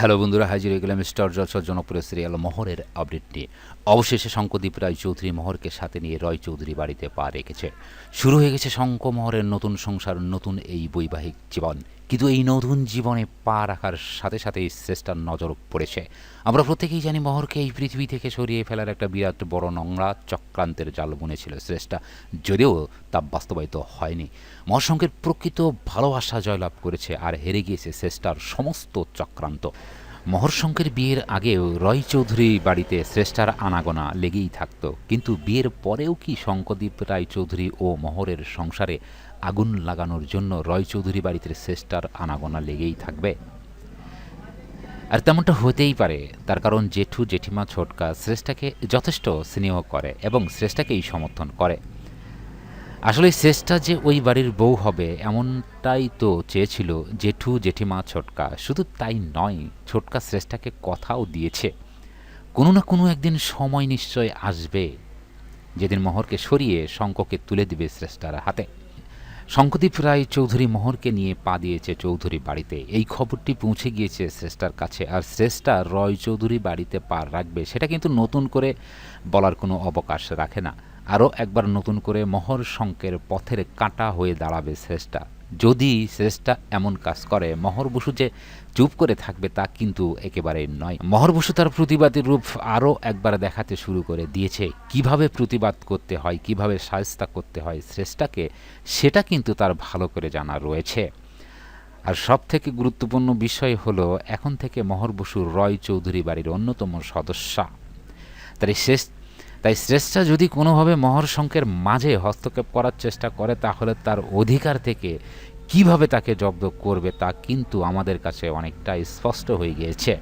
Hello বন্ধুরা, হাজির হয়ে গেলাম স্টার জলসার জনপ্রিয় সিরিয়াল মহরের আপডেট নিয়ে। অবশেষে শঙ্কদ্বীপ রায় চৌধুরী মহরকে সাথে নিয়ে রয় চৌধুরী বাড়িতে পা রেখেছে। শুরু হয়ে গেছে শঙ্ক মহরের নতুন সংসার, নতুন এই বৈবাহিক জীবন। কিন্তু এই নতুন জীবনে পা রাখার সাথে সাথেই শ্রেষ্ঠার নজর পড়েছে। আমরা প্রত্যেকেই জানি মহরকে এই পৃথিবী থেকে সরিয়ে ফেলার একটা বিরাট বড় নোংরা চক্রান্তের জাল বুনেছিল শ্রেষ্ঠা, যদিও তা বাস্তবায়িত হয়নি। মহাসংঘের প্রকৃত ভালোবাসা জয়লাভ করেছে আর হেরে গিয়েছে শ্রেষ্ঠার সমস্ত চক্রান্ত। মহর্শঙ্কের বিয়ের আগেও রয় চৌধুরী বাড়িতে শ্রেষ্ঠার আনাগোনা লেগেই থাকত। কিন্তু বিয়ের পরেও কি শঙ্কদ্বীপ রায় চৌধুরী ও মহরের সংসারে আগুন লাগানোর জন্য রয় চৌধুরী বাড়িতে শ্রেষ্ঠার আনাগোনা লেগেই থাকবে? আর তেমনটা হতেই পারে। তার কারণ জেঠু জেঠিমা ছোটকা শ্রেষ্ঠাকে যথেষ্ট স্নেহ করে এবং শ্রেষ্ঠাকেই সমর্থন করে। আসলে শ্রেষ্ঠা যে ওই বাড়ির বউ হবে, এমনটাই তো চেয়েছিল জেঠু জেঠিমা ছোটকা। শুধু তাই নয়, ছোটকা শ্রেষ্ঠাকে কথাও দিয়েছে। কোনো না কোনো একদিন সময় নিশ্চয় আসবে। যেদিন মোহরকে সরিয়ে শঙ্ককে তুলে দিবে শ্রেষ্ঠার হাতে। শঙ্কদীপ রায় চৌধুরী মোহরকে নিয়ে পা দিয়েছে চৌধুরী বাড়িতে। এই খবরটি পৌঁছে গিয়েছে শ্রেষ্ঠার কাছে। আর শ্রেষ্ঠা রয় চৌধুরী বাড়িতে পা রাখবে, সেটা কিন্তু নতুন করে বলার কোনো অবকাশ রাখে না। আরও একবার নতুন করে মহর শঙ্কের পথের কাঁটা হয়ে দাঁড়াবে শ্রেষ্ঠা। যদি শ্রেষ্ঠা এমন কাজ করে, মহর বসু যে চুপ করে থাকবে তা কিন্তু একেবারে নয়। মহর বসু তার প্রতিবাদের রূপ আরও একবার দেখাতে শুরু করে দিয়েছে। কীভাবে প্রতিবাদ করতে হয়, কীভাবে সাজতা করতে হয় শ্রেষ্ঠাকে, সেটা কিন্তু তার ভালো করে জানা রয়েছে। আর সব থেকে গুরুত্বপূর্ণ বিষয় হলো, এখন থেকে মহর বসু রয় চৌধুরী বাড়ির অন্যতম সদস্যা। তাই শেষ তাই শ্রেষ্ঠা যদি কোনোভাবে মহর শঙ্কের মাঝে হস্তক্ষেপ করার চেষ্টা করে, তাহলে তার অধিকার থেকে কীভাবে তাকে জব্দ করবে তা কিন্তু আমাদের কাছে অনেকটা স্পষ্ট হয়ে গিয়েছে।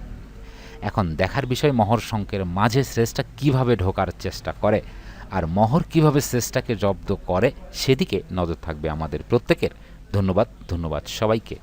এখন দেখার বিষয়, মহর শঙ্কের মাঝে শ্রেষ্ঠা কীভাবে ঢোকার চেষ্টা করে আর মহর কীভাবে শ্রেষ্ঠাকে জব্দ করে, সেদিকে নজর থাকবে আমাদের প্রত্যেকের। ধন্যবাদ ধন্যবাদ সবাইকে।